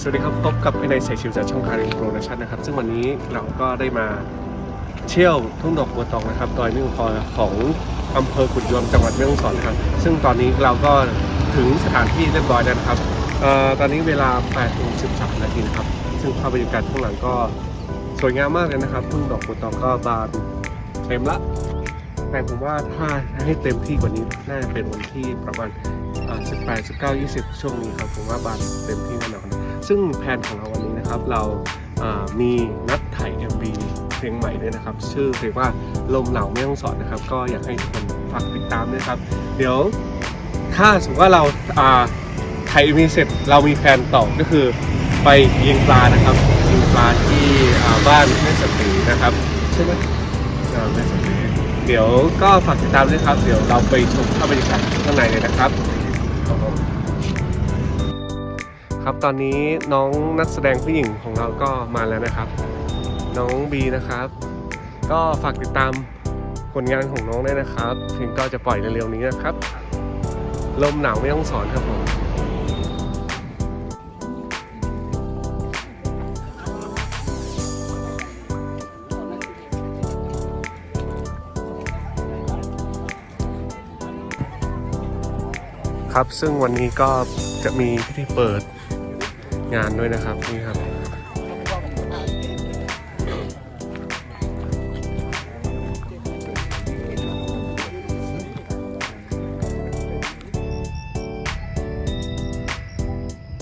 สวัสดีครับพบกับพี่นายชิวจากช่องคารินโปรดักชั่นนะครับ ซึ่งวันนี้เราก็ได้มาเที่ยวทุ่งดอกบัวตองนะครับดอยนึ่งคอของอำเภอขุนยวมจังหวัดแม่ฮ่องสอนนะครับ ซึ่งตอนนี้เราก็ถึงสถานที่เรียบร้อยแล้วนะครับออตอนนี้เวลา8โมง13นาทีนะครับ ซึ่งภาพบรรยากาศข้างหลังก็สวยงามมากเลยนะครับทุ่งดอกบัวตองก็บานเต็มละแต่ผมว่าถ้าให้เต็มที่กว่านี้น่าจะเป็นวันที่ประมาณอ่า18 19 20 ช่วงนี้ครับผมว่าบานเต็มที่แน่นอน ซึ่งแผนของเราวันนี้นะครับเราอ่ามีนัดถ่าย MV เพลงใหม่ด้วยนะครับ ชื่อเพลงว่าลมหนาวไม่ต้องสอนนะครับ ก็อยากให้ทุกคนฝากติดตามด้วยครับ เดี๋ยวถ้าสมมติว่าเราอ่าถ่าย MV เสร็จเรามีแผนต่อก็คือไปยิงปลานะครับยิงปลาที่อ่าบ้านแม่สตรีนะครับใช่ไหมอ่าแม่สตรีเดี๋ยวก็ฝากติดตามด้วยครับ เดี๋ยวเราไปชมภาพบรรยากาศข้างในเลยนะครับ ครับตอนนี้น้องนักแสดงผู้หญิงของเราก็มาแล้วนะครับ น้องบีนะครับ ก็ฝากติดตามผลงานของน้องด้วยนะครับเพลงก็จะปล่อยเร็วๆนี้นะครับ ลมหนาวไม่ต้องสอนครับผมครับซึ่งวันนี้ก็จะมีพิธีเปิด งานด้วยนะครับนี่ครับ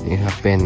นี่ครับเป็น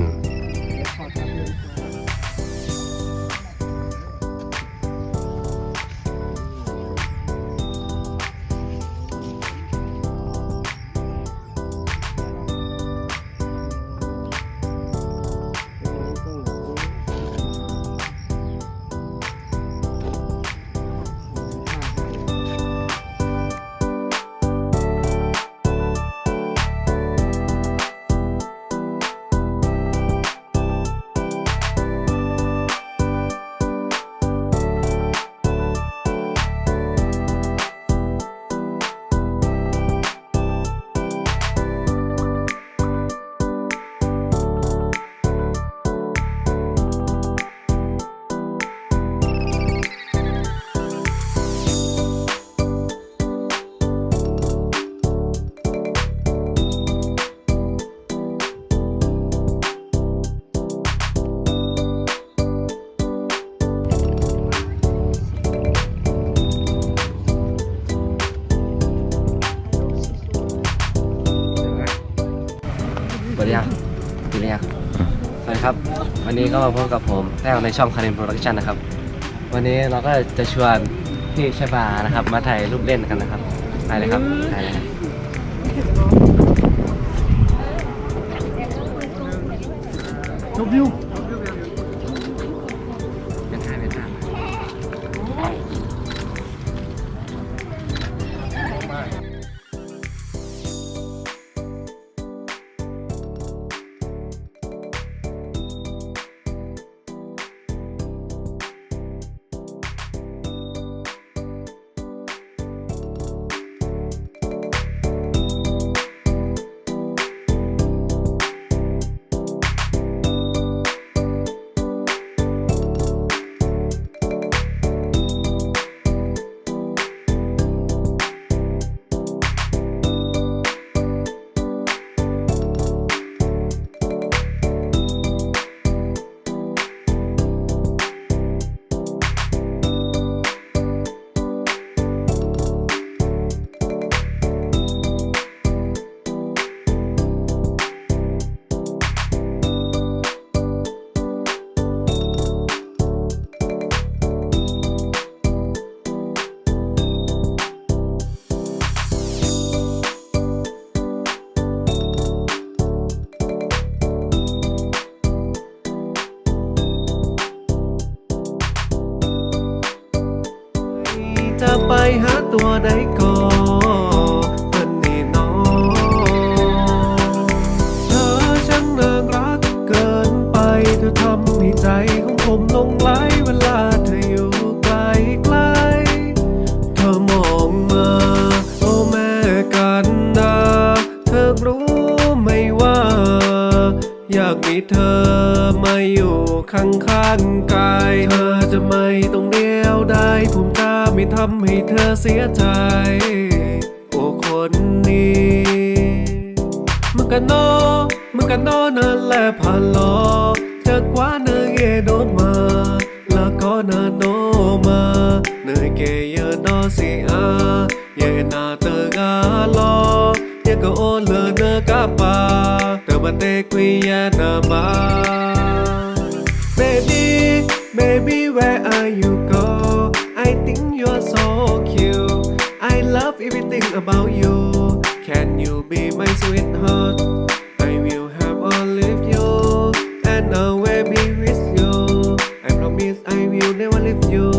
วันนี้ก็มาพบกับผมแต้วในช่องคารินโปรดักชันนะครับ วันนี้เราก็จะชวนพี่ชบานะครับ มาถ่ายรูปเล่นกันนะครับไปเลยครับไปเลยครับเป็น จะไปหาตัวใดก่อนนี่น้องเธอช่างน่ารักเกินไปเธอทำให้ใจของผมลงไหลเวลาเธออยู่ไกลไกลเธอมองมาโอ้แม่กันดา เธอรู้ไหมว่า อยากมีเธอางกาย เธอจะไม่ต้องเดียวได้ผมจะไม่ทำให้เธอเสียใจโอ้คนนี้มึงกันโนมึงกันโนนั่นแหละพานลอจากว่าเนยเยโดนมา แล้วก็นยโนมาเนยเกยโนสิอาเยนาเตกาลอเยก็โอเลเนกาปาเตมาเตกุยยานามา Baby, baby, where are you go? I think you're so cute. I love everything about you. Can you be my sweetheart? I will have all of you and always be with you. I promise I will never leave you.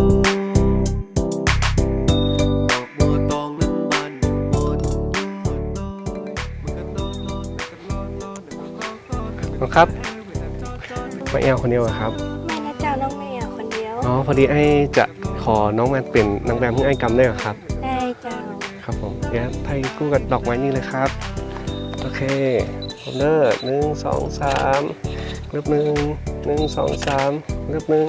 ดอกบัวตองนั้นบานอยู่บนยอดดอยมันก็นอนนอนมันก็นอนนอนมันก็นอนนอน ครับ มาแอลคนเดียวเหรอครับ อ๋อพอดีไอ้จะขอน้องแมนเป็นนางแบบให้ไอ้กำได้เหรอครับ ได้เจ้าครับผมเดี๋ยวไทยกู้กับดอกไม้นี่เลยครับ โอเคผมเลิศหนึ่งสองสามรูปหนึ่งหนึ่งสองสามรูปหนึ่ง